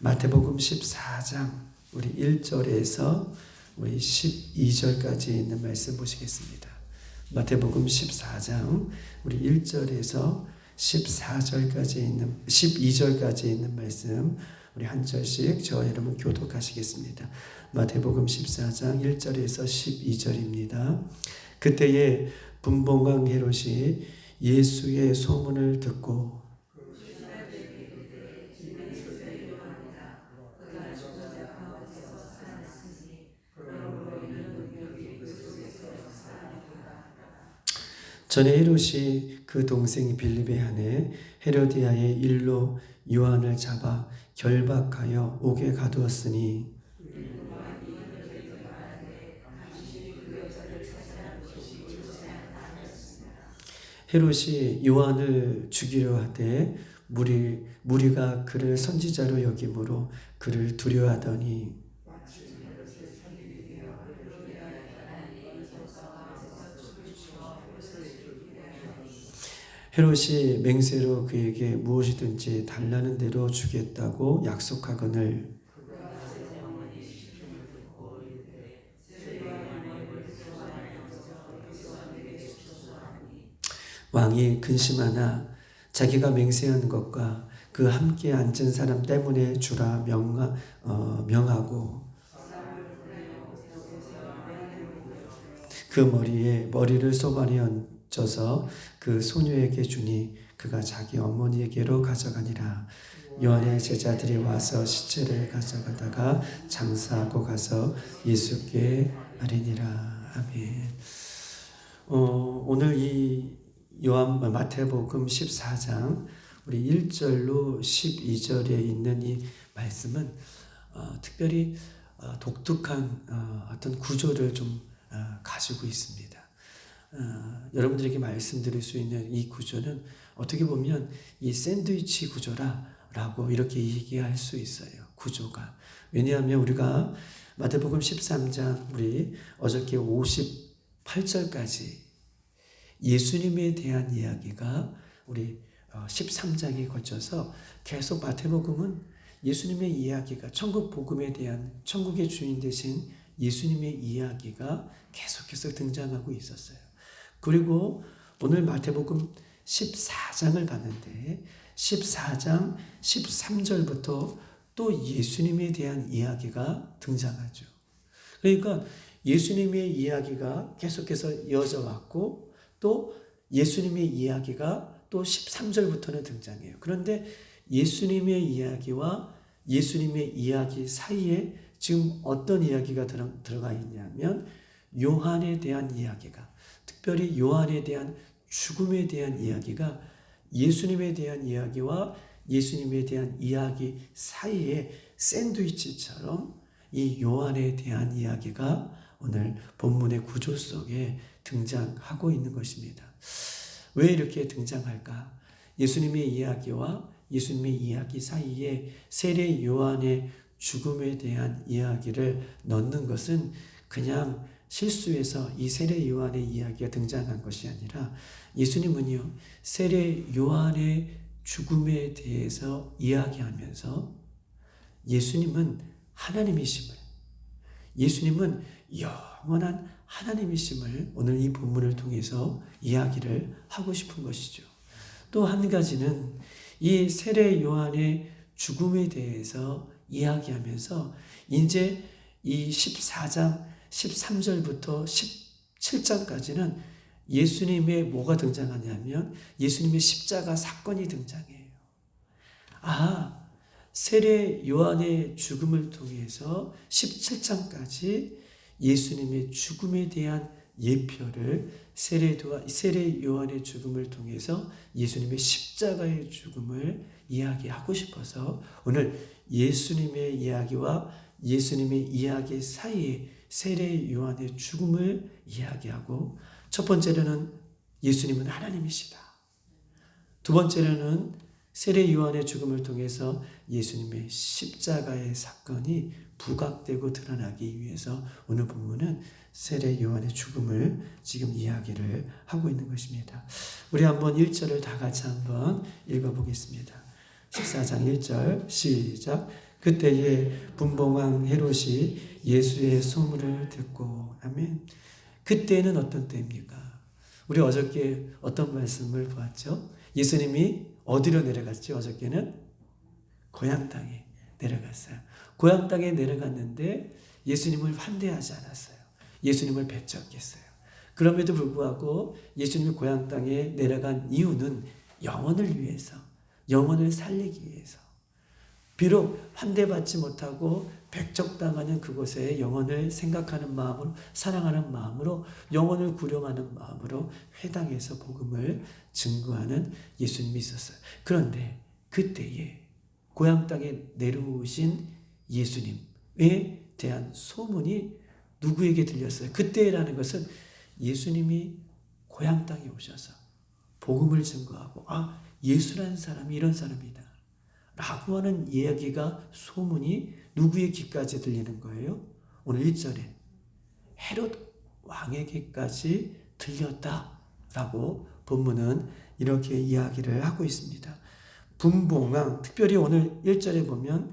마태복음 14장 우리 1절에서 우리 12절까지 있는 말씀 보시겠습니다. 마태복음 14장 우리 1절에서 14절까지 있는 12절까지 있는 말씀 우리 한 절씩 저와 여러분 교독하시겠습니다. 마태복음 14장 1절에서 12절입니다. 그때에 분봉왕 헤롯이 예수의 소문을 듣고 전에 헤롯이 그 동생 빌립의 아내 헤로디아의 일로 요한을 잡아 결박하여 옥에 가두었으니 헤롯이 요한을 죽이려 하되 무리 무리가 그를 선지자로 여김으로 그를 두려워하더니 헤롯이 맹세로 그에게 무엇이든지 달라는 대로 주겠다고 약속하거늘. 왕이 근심하나 자기가 맹세한 것과 그 함께 앉은 사람 때문에 주라 명하, 어, 명하고. 그 머리에 머리를 얹 어서 그 소녀에게 주니 그가 자기 어머니에게로 가져가니라. 요한의 제자들이 와서 시체를 가져가다가 장사하고 가서 예수께 아뢰니라. 아멘. 어, 오늘 이 요한 마태복음 14장 우리 1절로 12절에 있는 이 말씀은 어, 특별히 어, 독특한 어, 어떤 구조를 좀 어, 가지고 있습니다. 어, 여러분들에게 말씀드릴 수 있는 이 구조는 어떻게 보면 이 샌드위치 구조라라고 이렇게 얘기할 수 있어요. 구조가 왜냐하면 우리가 마태복음 13장 우리 어저께 58절까지 예수님에 대한 이야기가 우리 13장에 걸쳐서 계속 마태복음은 예수님의 이야기가 천국 복음에 대한 천국의 주인 되신 예수님의 이야기가 계속해서 등장하고 있었어요. 그리고 오늘 마태복음 14장을 봤는데 14장 13절부터 또 예수님에 대한 이야기가 등장하죠. 그러니까 예수님의 이야기가 계속해서 이어져 왔고 또 예수님의 이야기가 또 13절부터는 등장해요. 그런데 예수님의 이야기와 예수님의 이야기 사이에 지금 어떤 이야기가 들어가 있냐면 요한에 대한 이야기가 특별히 요한에 대한 죽음에 대한 이야기가 예수님에 대한 이야기와 예수님에 대한 이야기 사이에 샌드위치처럼 이 요한에 대한 이야기가 오늘 본문의 구조 속에 등장하고 있는 것입니다. 왜 이렇게 등장할까? 예수님의 이야기와 예수님의 이야기 사이에 세례 요한의 죽음에 대한 이야기를 넣는 것은 그냥 실수해서 이 세례 요한의 이야기가 등장한 것이 아니라 예수님은요, 세례 요한의 죽음에 대해서 이야기하면서 예수님은 하나님이심을, 예수님은 영원한 하나님이심을 오늘 이 본문을 통해서 이야기를 하고 싶은 것이죠. 또 한 가지는 이 세례 요한의 죽음에 대해서 이야기하면서 이제 이 14장 13절부터 17장까지는 예수님의 뭐가 등장하냐면 예수님의 십자가 사건이 등장해요. 아, 세례 요한의 죽음을 통해서 17장까지 예수님의 죽음에 대한 예표를 세례 요한의 죽음을 통해서 예수님의 십자가의 죽음을 이야기하고 싶어서 오늘 예수님의 이야기와 예수님의 이야기 사이에 세례 요한의 죽음을 이야기하고 첫 번째로는 예수님은 하나님이시다. 두 번째로는 세례 요한의 죽음을 통해서 예수님의 십자가의 사건이 부각되고 드러나기 위해서 오늘 본문은 세례 요한의 죽음을 지금 이야기를 하고 있는 것입니다. 우리 한번 1절을 다 같이 한번 읽어보겠습니다. 14장 1절 시작 그때에 분봉왕 헤롯이 예수의 소문을 듣고 아멘. 그때는 어떤 때입니까? 우리 어저께 어떤 말씀을 보았죠? 예수님이 어디로 내려갔죠? 어저께는 고향 땅에 내려갔어요. 고향 땅에 내려갔는데 예수님을 환대하지 않았어요. 예수님을 배척했어요. 그럼에도 불구하고 예수님이 고향 땅에 내려간 이유는 영혼을 위해서, 영혼을 살리기 위해서. 비록 환대받지 못하고 백적당하는 그곳에 영혼을 생각하는 마음으로 사랑하는 마음으로 영혼을 구령하는 마음으로 회당에서 복음을 증거하는 예수님이 있었어요. 그런데 그때에 고향 땅에 내려오신 예수님에 대한 소문이 누구에게 들렸어요? 그때라는 것은 예수님이 고향 땅에 오셔서 복음을 증거하고 아 예수라는 사람이 이런 사람이다. 라고 하는 이야기가 소문이 누구의 귀까지 들리는 거예요? 오늘 1절에 헤롯 왕에게까지 들렸다 라고 본문은 이렇게 이야기를 하고 있습니다. 분봉왕 특별히 오늘 1절에 보면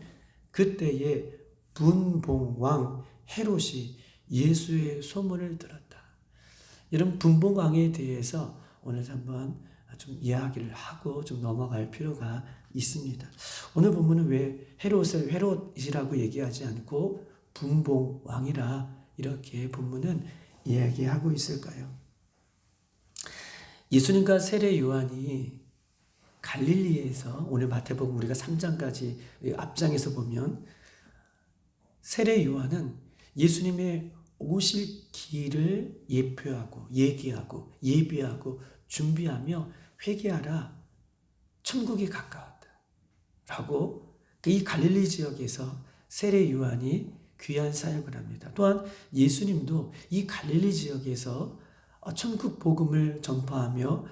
그때에 분봉왕 헤롯이 예수의 소문을 들었다. 이런 분봉왕에 대해서 오늘 한번 좀 이야기를 하고 좀 넘어갈 필요가 있습니다. 오늘 본문은 왜 헤롯을 헤롯이라고 얘기하지 않고 분봉 왕이라 이렇게 본문은 이야기하고 있을까요? 예수님과 세례 요한이 갈릴리에서 오늘 마태복음 우리가 3장까지 앞장에서 보면 세례 요한은 예수님의 오실 길을 예표하고 얘기하고 예비하고 준비하며 회개하라 천국이 가까웠다. 라고 이 갈릴리 지역에서 세례 요한이 귀한 사역을 합니다. 또한 예수님도 이 갈릴리 지역에서 천국 복음을 전파하며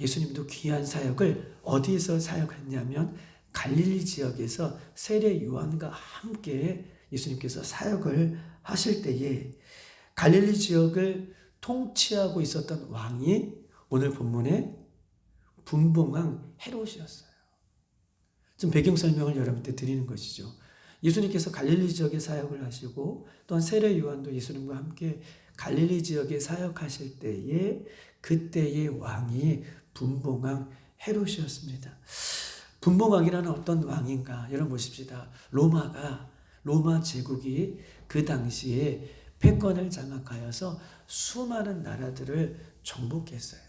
예수님도 귀한 사역을 어디에서 사역했냐면 갈릴리 지역에서 세례 요한과 함께 예수님께서 사역을 하실 때에 갈릴리 지역을 통치하고 있었던 왕이 오늘 본문에 분봉왕 헤롯이었어요. 좀 배경 설명을 여러분께 드리는 것이죠. 예수님께서 갈릴리 지역에 사역을 하시고 또한 세례 요한도 예수님과 함께 갈릴리 지역에 사역하실 때에 그때의 왕이 분봉왕 헤롯이었습니다. 분봉왕이라는 어떤 왕인가? 여러분 보십시다. 로마가 로마 제국이 그 당시에 패권을 장악하여서 수많은 나라들을 정복했어요.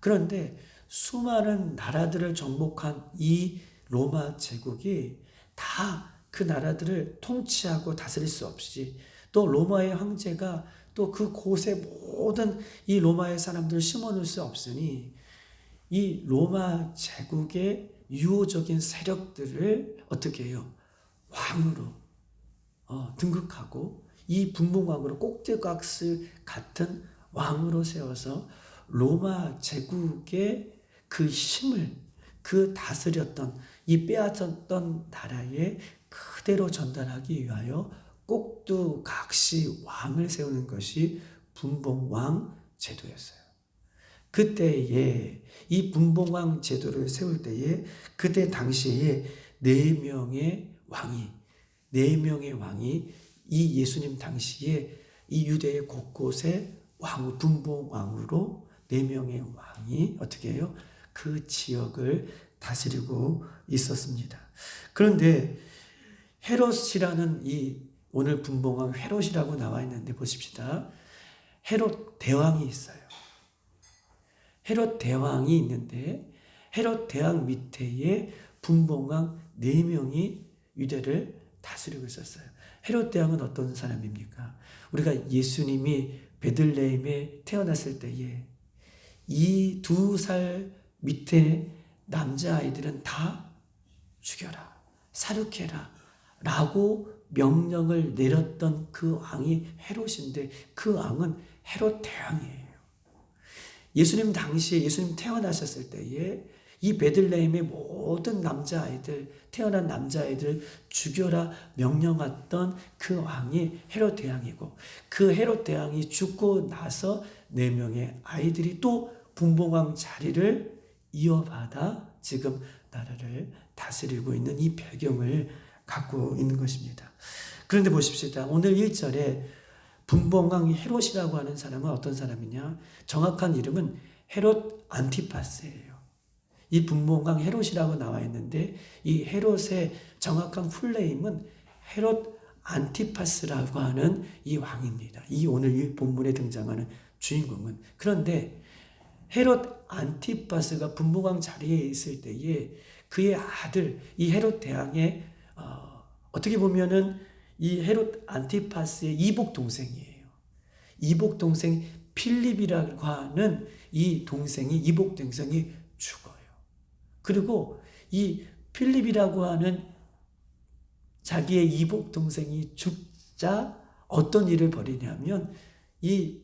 그런데 수많은 나라들을 정복한 이 로마 제국이 다 그 나라들을 통치하고 다스릴 수 없이 또 로마의 황제가 또 그 곳에 모든 이 로마의 사람들을 심어놓을 수 없으니 이 로마 제국의 유호적인 세력들을 어떻게 해요? 왕으로 어, 등극하고 이 분봉왕으로 꼭대각슬 같은 왕으로 세워서 로마 제국의 그 힘을 그 다스렸던 이 빼앗았던 나라에 그대로 전달하기 위하여 꼭두각시 왕을 세우는 것이 분봉왕 제도였어요. 그때에 이 분봉왕 제도를 세울 때에 그때 당시에 네 명의 왕이 네 명의 왕이 이 예수님 당시에 이 유대의 곳곳에 왕 분봉왕으로 네 명의 왕이 어떻게 해요? 그 지역을 다스리고 있었습니다. 그런데 헤롯이라는 이 오늘 분봉왕 헤롯이라고 나와 있는데 보십시다. 헤롯 대왕이 있어요. 헤롯 대왕이 있는데 헤롯 대왕 밑에에 분봉왕 네 명이 유대를 다스리고 있었어요. 헤롯 대왕은 어떤 사람입니까? 우리가 예수님이 베들레헴에 태어났을 때에 이 두 살 밑에 남자아이들은 다 죽여라. 사륙해라. 라고 명령을 내렸던 그 왕이 헤롯인데 그 왕은 헤롯 대왕이에요. 예수님 당시에 예수님 태어나셨을 때에 이 베들레헴의 모든 남자아이들, 태어난 남자아이들 죽여라 명령했던 그 왕이 헤롯 대왕이고 그 헤롯 대왕이 죽고 나서 네 명의 아이들이 또 분봉왕 자리를 이어받아 지금 나라를 다스리고 있는 이 배경을 갖고 있는 것입니다. 그런데 보십시다. 오늘 1절에 분봉왕 헤롯이라고 하는 사람은 어떤 사람이냐? 정확한 이름은 헤롯 안티파스예요. 이 분봉왕 헤롯이라고 나와 있는데 이 헤롯의 정확한 풀네임은 헤롯 안티파스라고 하는 이 왕입니다. 이 오늘 이 본문에 등장하는 주인공은 그런데 헤롯 안티파스가 분봉왕 자리에 있을 때에 그의 아들 이 헤롯 대왕의 어, 어떻게 보면은 이 헤롯 안티파스의 이복 동생이에요. 이복 동생 필립이라고 하는 이 동생이 이복 동생이 죽어요. 그리고 이 필립이라고 하는 자기의 이복 동생이 죽자 어떤 일을 벌이냐면 이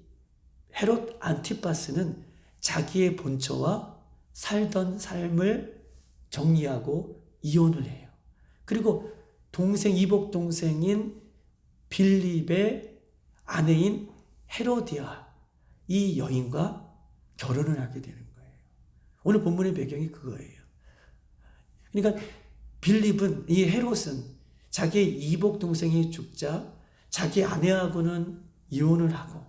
헤롯 안티파스는 자기의 본처와 살던 삶을 정리하고 이혼을 해요. 그리고 동생 이복 동생인 빌립의 아내인 헤로디아 이 여인과 결혼을 하게 되는 거예요. 오늘 본문의 배경이 그거예요. 그러니까 빌립은 이 헤롯은 자기 이복 동생이 죽자 자기 아내하고는 이혼을 하고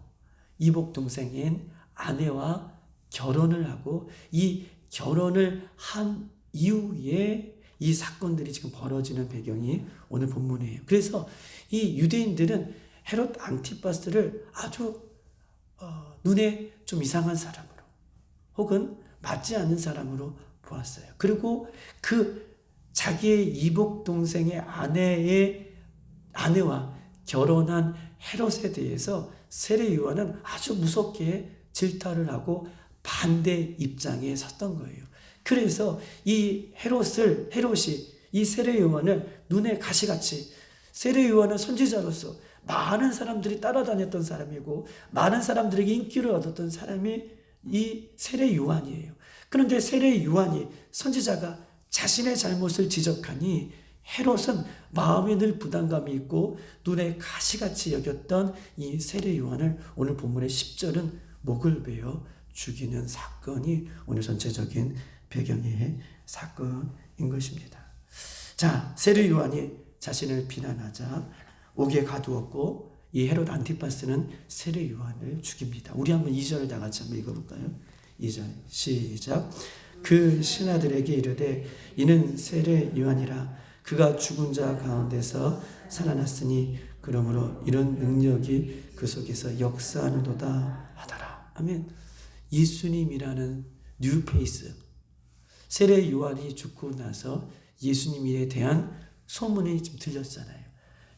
이복 동생인 아내와 결혼을 하고 이 결혼을 한 이후에 이 사건들이 지금 벌어지는 배경이 오늘 본문이에요. 그래서 이 유대인들은 헤롯 안티파스를 아주 어, 눈에 좀 이상한 사람으로 혹은 맞지 않는 사람으로 보았어요. 그리고 그 자기의 이복 동생의 아내의 아내와 결혼한 헤롯에 대해서 세례 요한은 아주 무섭게 질타를 하고 반대 입장에 섰던 거예요. 그래서 이 헤롯을 헤롯이 이 세례 요한을 눈에 가시같이 세례 요한은 선지자로서 많은 사람들이 따라다녔던 사람이고 많은 사람들에게 인기를 얻었던 사람이 이 세례 요한이에요. 그런데 세례 요한이 선지자가 자신의 잘못을 지적하니 헤롯은 마음에 늘 부담감이 있고 눈에 가시같이 여겼던 이 세례 요한을 오늘 본문의 10절은 목을 베어 죽이는 사건이 오늘 전체적인 배경의 사건인 것입니다. 자, 세례 요한이 자신을 비난하자 옥에 가두었고 이 헤롯 안티파스는 세례 요한을 죽입니다. 우리 한번 2절을 다 같이 한번 읽어볼까요? 2절 시작. 그 신하들에게 이르되 이는 세례 요한이라 그가 죽은 자 가운데서 살아났으니 그러므로 이런 능력이 그 속에서 역사하는도다 하더라. 아멘. 예수님이라는 뉴페이스 세례 요한이 죽고 나서 예수님에 대한 소문이 지금 들렸잖아요.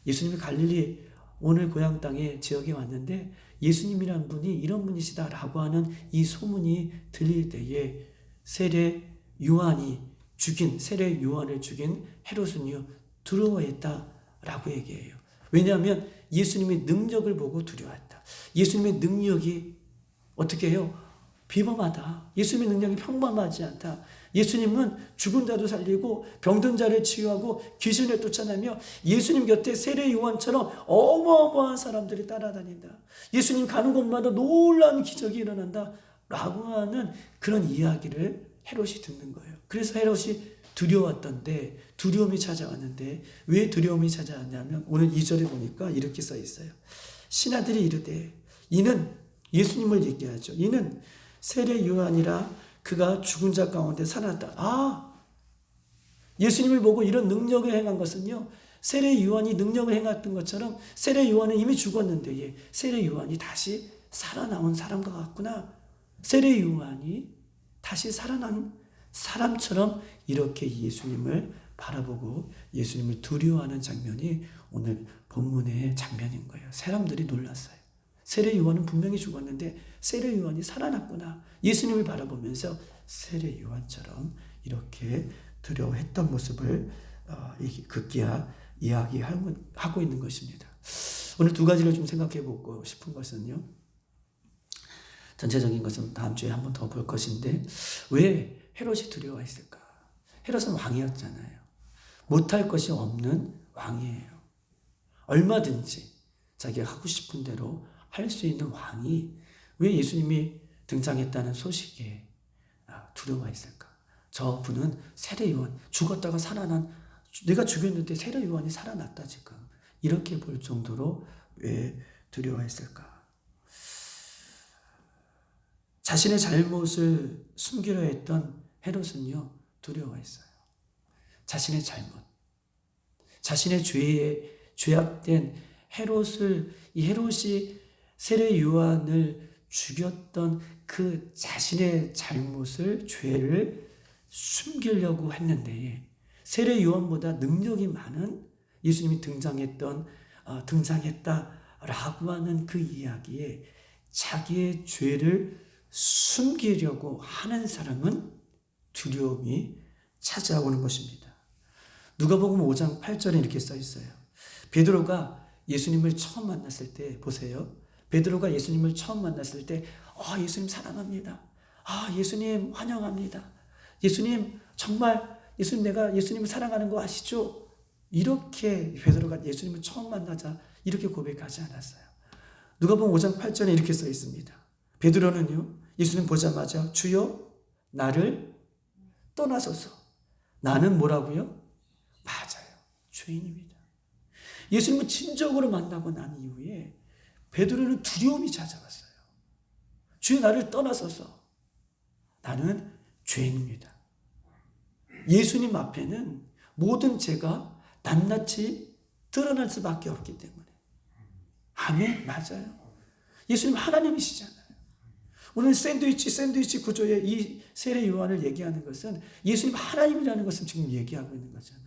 예수님이 갈릴리 오늘 고향 땅에 지역에 왔는데 예수님이란 분이 이런 분이시다라고 하는 이 소문이 들릴 때에 세례 요한이 죽인 세례 요한을 죽인 헤롯은요 두려워했다라고 얘기해요. 왜냐하면 예수님의 능력을 보고 두려워했다. 예수님의 능력이 어떻게 해요? 비범하다. 예수님의 능력이 평범하지 않다. 예수님은 죽은 자도 살리고 병든 자를 치유하고 귀신을 쫓아내며 예수님 곁에 세례 요한처럼 어마어마한 사람들이 따라다닌다. 예수님 가는 곳마다 놀라운 기적이 일어난다. 라고 하는 그런 이야기를 헤롯이 듣는 거예요. 그래서 헤롯이 두려웠던데 두려움이 찾아왔는데 왜 두려움이 찾아왔냐면 오늘 2절에 보니까 이렇게 써 있어요. 신하들이 이르되 이는 예수님을 얘기하죠. 이는 세례 요한이라 그가 죽은 자 가운데 살았다. 아, 예수님을 보고 이런 능력을 행한 것은요. 세례 요한이 능력을 행했던 것처럼 세례 요한은 이미 죽었는데 예, 세례 요한이 다시 살아나온 사람과 같구나. 세례 요한이 다시 살아난 사람처럼 이렇게 예수님을 바라보고 예수님을 두려워하는 장면이 오늘 본문의 장면인 거예요. 사람들이 놀랐어요. 세례 요한은 분명히 죽었는데 세례 요한이 살아났구나. 예수님을 바라보면서 세례 요한처럼 이렇게 두려워했던 모습을 어, 극기야 이야기하고 있는 것입니다. 오늘 두 가지를 좀 생각해 보고 싶은 것은요. 전체적인 것은 다음 주에 한번 더 볼 것인데 왜 헤롯이 두려워했을까? 헤롯은 왕이었잖아요. 못할 것이 없는 왕이에요. 얼마든지 자기가 하고 싶은 대로 할 수 있는 왕이 왜 예수님이 등장했다는 소식에 아, 두려워했을까? 저 분은 세례요한 죽었다가 살아난 내가 죽였는데 세례 요한이 살아났다 지금 이렇게 볼 정도로 왜 두려워했을까? 자신의 잘못을 숨기려 했던 헤롯은요 두려워했어요. 자신의 잘못, 자신의 죄에 죄악된 헤롯을 이 헤롯이 세례 요한을 죽였던 그 자신의 잘못을 죄를 숨기려고 했는데 세례 요한보다 능력이 많은 예수님이 등장했던 어, 등장했다라고 하는 그 이야기에 자기의 죄를 숨기려고 하는 사람은 두려움이 찾아오는 것입니다. 누가복음 5장 8절에 이렇게 써 있어요. 베드로가 예수님을 처음 만났을 때 보세요. 베드로가 예수님을 처음 만났을 때 아, 예수님 사랑합니다. 아, 예수님 환영합니다. 예수님 정말 예수님 내가 예수님을 사랑하는 거 아시죠? 이렇게 베드로가 예수님을 처음 만나자 이렇게 고백하지 않았어요. 누가복음 5장 8절에 이렇게 써 있습니다. 베드로는요. 예수님 보자마자 주여 나를 떠나소서. 나는 뭐라고요? 맞아요. 죄인입니다. 예수님을 진정으로 만나고 난 이후에 베드로는 두려움이 찾아왔어요. 주여 나를 떠나소서. 나는 죄인입니다. 예수님 앞에는 모든 죄가 낱낱이 드러날 수밖에 없기 때문에. 아멘, 맞아요. 예수님 하나님이시잖아요. 오늘 샌드위치, 샌드위치 구조의 이 세례 요한을 얘기하는 것은 예수님 하나님이라는 것을 지금 얘기하고 있는 거잖아요.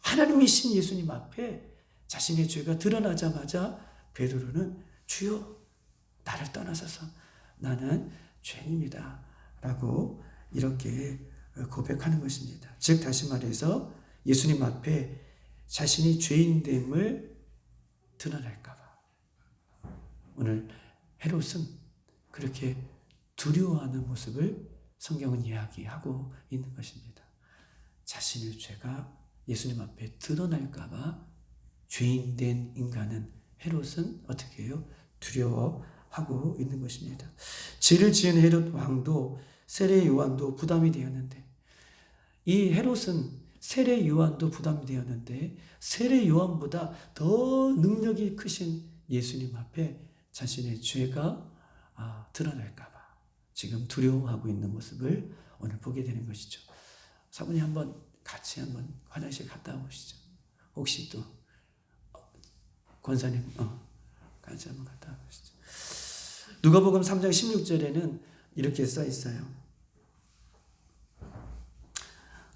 하나님이신 예수님 앞에 자신의 죄가 드러나자마자 베드로는 주여 나를 떠나서서 나는 죄인입니다. 라고 이렇게 고백하는 것입니다. 즉 다시 말해서 예수님 앞에 자신이 죄인됨을 드러낼까봐 오늘 헤롯은 그렇게 두려워하는 모습을 성경은 이야기하고 있는 것입니다. 자신의 죄가 예수님 앞에 드러날까봐 죄인된 인간은 헤롯은 어떻게 해요? 두려워하고 있는 것입니다. 죄를 지은 헤롯 왕도 세례 요한도 부담이 되었는데 이 헤롯은 세례 요한도 부담이 되었는데 세례 요한보다 더 능력이 크신 예수님 앞에 자신의 죄가 아, 드러날까봐 지금 두려워하고 있는 모습을 오늘 보게 되는 것이죠. 사모님 한번 같이 한번 화장실 갔다 오시죠. 혹시 또 어, 권사님 어, 같이 한번 갔다 오시죠. 누가복음 3장 16절에는 이렇게 써 있어요.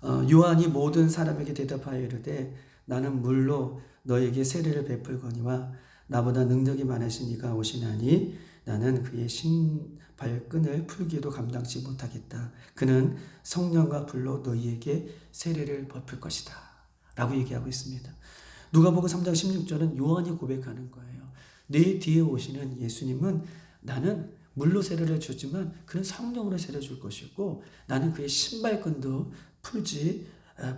어, 요한이 모든 사람에게 대답하여 이르되 나는 물로 너에게 세례를 베풀거니와 나보다 능력이 많으신 이가 오시나니 나는 그의 신발끈을 풀기도 감당치 못하겠다. 그는 성령과 불로 너희에게 세례를 베풀 것이다. 라고 얘기하고 있습니다. 누가복음 3장 16절은 요한이 고백하는 거예요. 내 뒤에 오시는 예수님은 나는 물로 세례를 주지만 그는 성령으로 세례 줄 것이고 나는 그의 신발끈도 풀지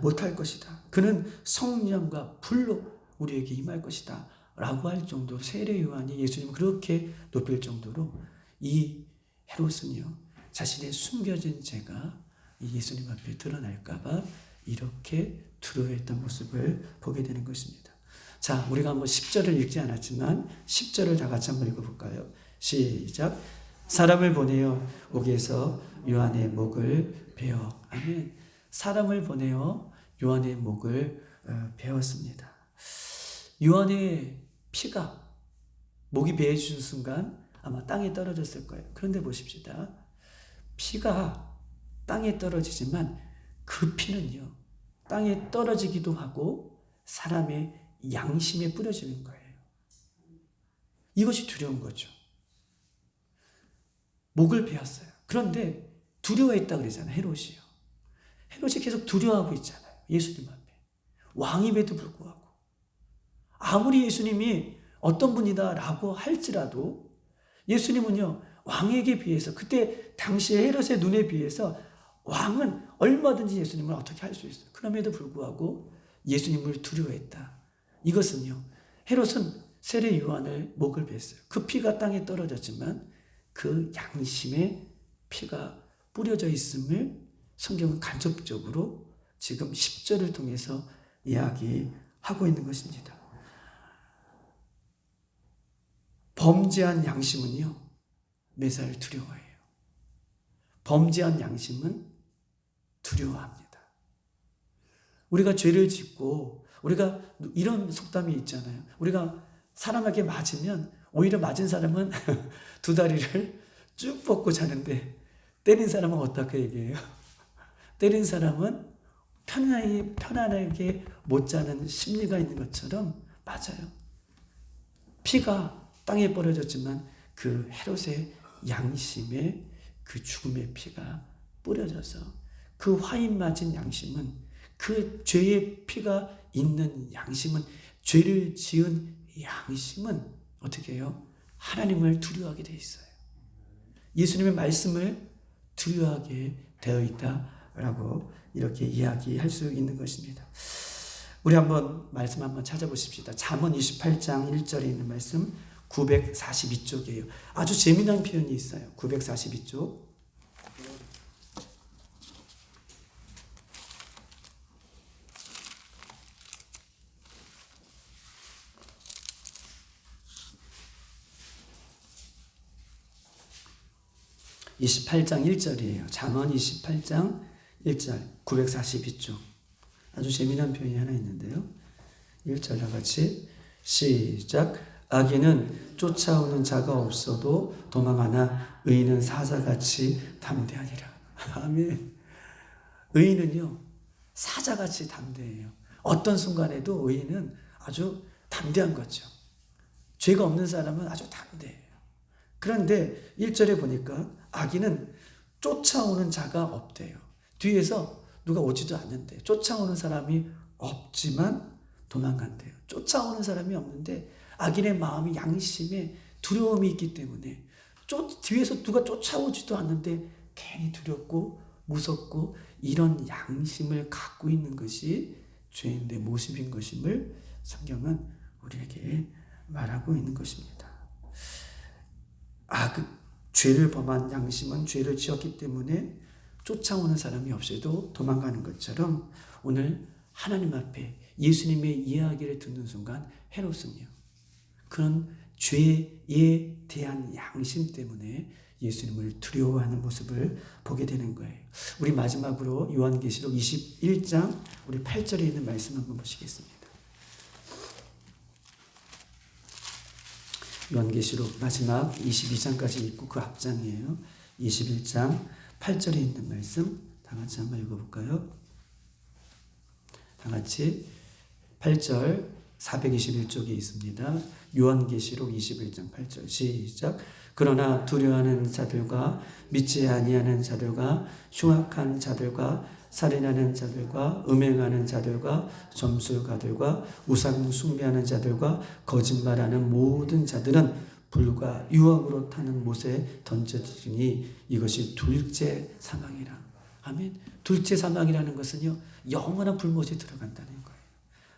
못할 것이다. 그는 성령과 불로 우리에게 임할 것이다. 라고 할 정도로 세례 요한이 예수님을 그렇게 높일 정도로 이 헤롯은요 자신의 숨겨진 죄가 예수님 앞에 드러날까봐 이렇게 두려워했던 모습을 보게 되는 것입니다. 자, 우리가 한번 10절을 읽지 않았지만 10절을 다 같이 한번 읽어볼까요? 시작. 사람을 보내어 옥에서 요한의 목을 베어. 아멘. 사람을 보내어 요한의 목을 어, 베었습니다. 요한의 피가 목이 베어진 순간 아마 땅에 떨어졌을 거예요. 그런데 보십시다. 피가 땅에 떨어지지만 그 피는요, 땅에 떨어지기도 하고 사람의 양심에 뿌려지는 거예요. 이것이 두려운 거죠. 목을 베었어요. 그런데 두려워했다 그러잖아요. 헤롯이요. 헤롯이 계속 두려워하고 있잖아요. 예수님 앞에. 왕임에도 불구하고. 아무리 예수님이 어떤 분이다라고 할지라도 예수님은요, 왕에게 비해서, 그때 당시에 헤롯의 눈에 비해서 왕은 얼마든지 예수님을 어떻게 할 수 있어요. 그럼에도 불구하고 예수님을 두려워했다. 이것은요, 헤롯은 세례 요한을 목을 뱄어요. 그 피가 땅에 떨어졌지만 그 양심에 피가 뿌려져 있음을 성경은 간접적으로 지금 10절을 통해서 이야기하고 있는 것입니다. 범죄한 양심은요, 매사를 두려워해요. 범죄한 양심은 두려워합니다. 우리가 죄를 짓고, 우리가 이런 속담이 있잖아요. 우리가 사람에게 맞으면, 오히려 맞은 사람은 두 다리를 쭉 뻗고 자는데, 때린 사람은 어떻게 얘기해요? 때린 사람은 편안하게, 편안하게 못 자는 심리가 있는 것처럼 맞아요. 피가 땅에 뿌려졌지만 그 헤롯의 양심에 그 죽음의 피가 뿌려져서 그 화인 맞은 양심은 그 죄의 피가 있는 양심은 죄를 지은 양심은 어떻게 해요? 하나님을 두려워하게 돼 있어요. 예수님의 말씀을 두려워하게 되어 있다라고 이렇게 이야기할 수 있는 것입니다. 우리 한번 말씀 한번 찾아보십시다. 잠언 28장 1절에 있는 말씀 942쪽이에요. 아주 재미난 표현이 있어요. 942쪽. (28장 1절이에요) 잠언 (28장 1절) (942쪽) 아주 재미난 표현이 하나 있는데요 (1절) 다 같이 시작 악인은 쫓아오는 자가 없어도 도망하나 의인은 사자같이 담대하니라. 아멘. 의인은요, 사자같이 담대해요. 어떤 순간에도 의인은 아주 담대한 거죠. 죄가 없는 사람은 아주 담대해요. 그런데 1절에 보니까 악인은 쫓아오는 자가 없대요. 뒤에서 누가 오지도 않는데 쫓아오는 사람이 없지만 도망간대요. 쫓아오는 사람이 없는데 악인의 마음이 양심에 두려움이 있기 때문에 쫓, 뒤에서 누가 쫓아오지도 않는데 괜히 두렵고 무섭고 이런 양심을 갖고 있는 것이 죄인의 모습인 것임을 성경은 우리에게 말하고 있는 것입니다. 아, 그 죄를 범한 양심은 죄를 지었기 때문에 쫓아오는 사람이 없어도 도망가는 것처럼 오늘 하나님 앞에 예수님의 이야기를 듣는 순간 헤롯은요. 그런 죄에 대한 양심 때문에 예수님을 두려워하는 모습을 보게 되는 거예요. 우리 마지막으로 요한계시록 21장 우리 8절에 있는 말씀 한번 보시겠습니다. 요한계시록 마지막 22장까지 있고 그 앞장이에요. 21장 8절에 있는 말씀 다 같이 한번 읽어볼까요? 다 같이 8절 421쪽에 있습니다. 요한계시록 21장 8절 시작 그러나 두려워하는 자들과 믿지 아니하는 자들과 흉악한 자들과 살인하는 자들과 음행하는 자들과 점술가들과 우상 숭배하는 자들과 거짓말하는 모든 자들은 불과 유황으로 타는 못에 던져지니 이것이 둘째 사망이라. 아멘. 둘째 사망이라는 것은요 영원한 불못에 들어간다는 거예요.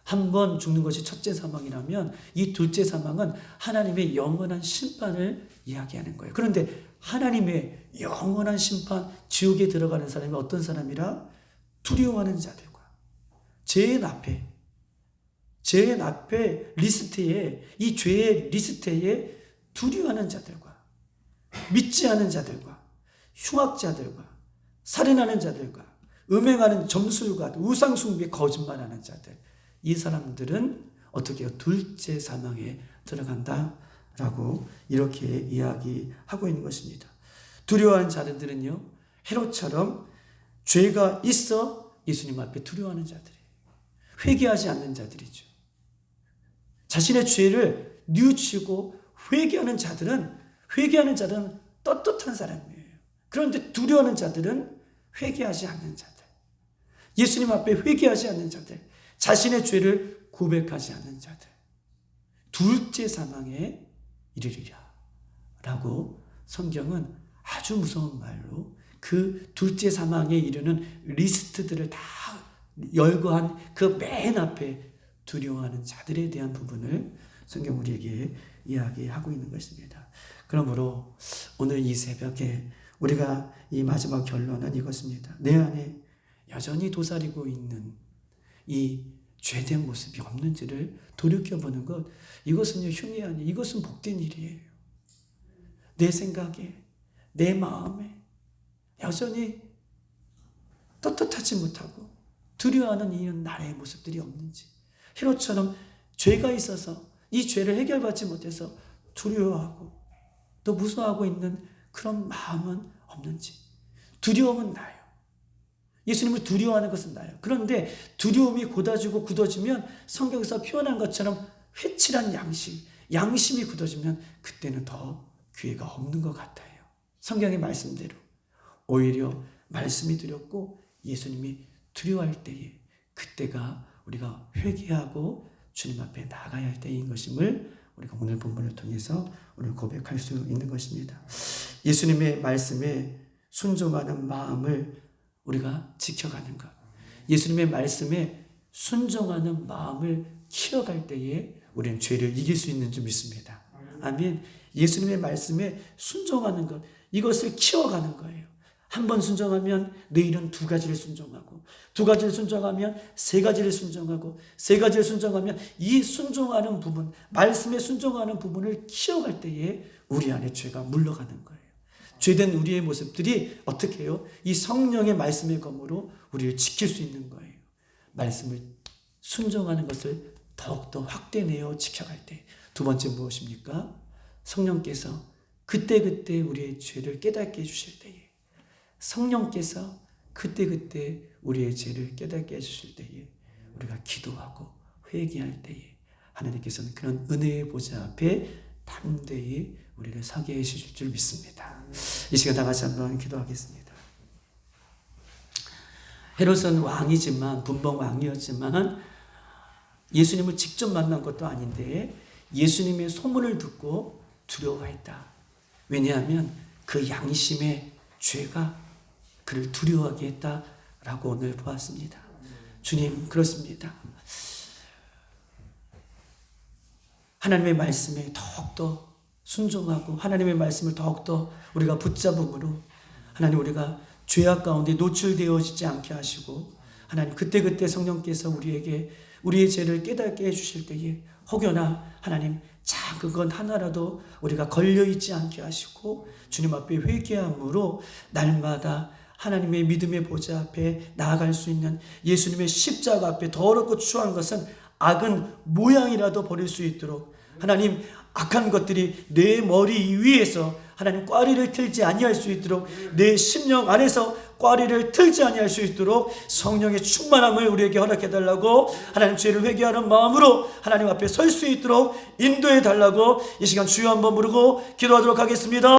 한번 죽는 것이 첫째 사망이라면 이 둘째 사망은 하나님의 영원한 심판을 이야기하는 거예요. 그런데 하나님의 영원한 심판, 지옥에 들어가는 사람이 어떤 사람이라? 두려워하는 자들과 죄의 앞에, 죄의 앞에 리스트에, 이 죄의 리스트에 두려워하는 자들과 믿지 않은 자들과 흉악자들과 살인하는 자들과 음행하는 점술가, 우상 숭배, 거짓말하는 자들, 이 사람들은 어떻게 요? 둘째 사망에 들어간다라고 이렇게 이야기하고 있는 것입니다. 두려워하는 자들은요, 헤롯처럼 죄가 있어 예수님 앞에 두려워하는 자들이에요. 회개하지 않는 자들이죠. 자신의 죄를 뉘우치고 회개하는 자들은 회개하는 자들은 떳떳한 사람이에요. 그런데 두려워하는 자들은 회개하지 않는 자들. 예수님 앞에 회개하지 않는 자들. 자신의 죄를 고백하지 않는 자들. 둘째 사망에 이르리라. 라고 성경은 아주 무서운 말로 그 둘째 사망에 이르는 리스트들을 다 열거한 그 맨 앞에 두려워하는 자들에 대한 부분을 성경 우리에게 이야기하고 있는 것입니다. 그러므로 오늘 이 새벽에 우리가 이 마지막 결론은 이것입니다. 내 안에 여전히 도사리고 있는 이 죄된 모습이 없는지를 돌이켜보는 것 이것은요 흉이 아니 이것은 복된 일이에요. 내 생각에 내 마음에 여전히 떳떳하지 못하고 두려워하는 이 나라의 모습들이 없는지 헤롯처럼 죄가 있어서 이 죄를 해결받지 못해서 두려워하고 또 무서워하고 있는 그런 마음은 없는지 두려움은 나요. 예수님을 두려워하는 것은 나요. 그런데 두려움이 고다지고 굳어지면 성경에서 표현한 것처럼 회칠한 양심, 양심이 굳어지면 그때는 더 기회가 없는 것 같아요. 성경의 말씀대로 오히려 말씀이 두렵고 예수님이 두려워할 때에 그때가 우리가 회개하고 주님 앞에 나가야 할 때인 것임을 우리가 오늘 본문을 통해서 오늘 고백할 수 있는 것입니다. 예수님의 말씀에 순종하는 마음을 우리가 지켜가는 것. 예수님의 말씀에 순종하는 마음을 키워갈 때에 우리는 죄를 이길 수 있는 줄 믿습니다. 아멘. 예수님의 말씀에 순종하는 것. 이것을 키워가는 거예요. 한 번 순종하면 내일은 두 가지를 순종하고 두 가지를 순종하면 세 가지를 순종하고 세 가지를 순종하면 이 순종하는 부분 말씀에 순종하는 부분을 키워갈 때에 우리 안에 죄가 물러가는 거예요. 죄된 우리의 모습들이 어떻게 해요? 이 성령의 말씀의 검으로 우리를 지킬 수 있는 거예요. 말씀을 순종하는 것을 더욱더 확대내어 지켜갈 때. 두 번째 무엇입니까? 성령께서 그때그때 우리의 죄를 깨닫게 해주실 때에 성령께서 그때그때 우리의 죄를 깨닫게 해주실 때에 우리가 기도하고 회개할 때에 하나님께서는 그런 은혜의 보좌 앞에 담대히 우리를 서게 해주실 줄 믿습니다. 이 시간 다 같이 한번 기도하겠습니다. 헤롯은 왕이지만 분봉 왕이었지만 예수님을 직접 만난 것도 아닌데 예수님의 소문을 듣고 두려워했다. 왜냐하면 그 양심의 죄가 그를 두려워하게 했다라고 오늘 보았습니다. 주님 그렇습니다. 하나님의 말씀에 더욱더 순종하고 하나님의 말씀을 더욱더 우리가 붙잡음으로 하나님 우리가 죄악 가운데 노출되어지지 않게 하시고 하나님 그때그때 성령께서 우리에게 우리의 죄를 깨닫게 해주실 때에 혹여나 하나님 작은 건 하나라도 우리가 걸려있지 않게 하시고 주님 앞에 회개함으로 날마다 하나님의 믿음의 보좌 앞에 나아갈 수 있는 예수님의 십자가 앞에 더럽고 추한 것은 악은 모양이라도 버릴 수 있도록 하나님 악한 것들이 내 머리 위에서 하나님 꽈리를 틀지 아니할 수 있도록 내 심령 안에서 꽈리를 틀지 아니할 수 있도록 성령의 충만함을 우리에게 허락해 달라고 하나님 죄를 회개하는 마음으로 하나님 앞에 설 수 있도록 인도해 달라고 이 시간 주여 한번 부르고 기도하도록 하겠습니다.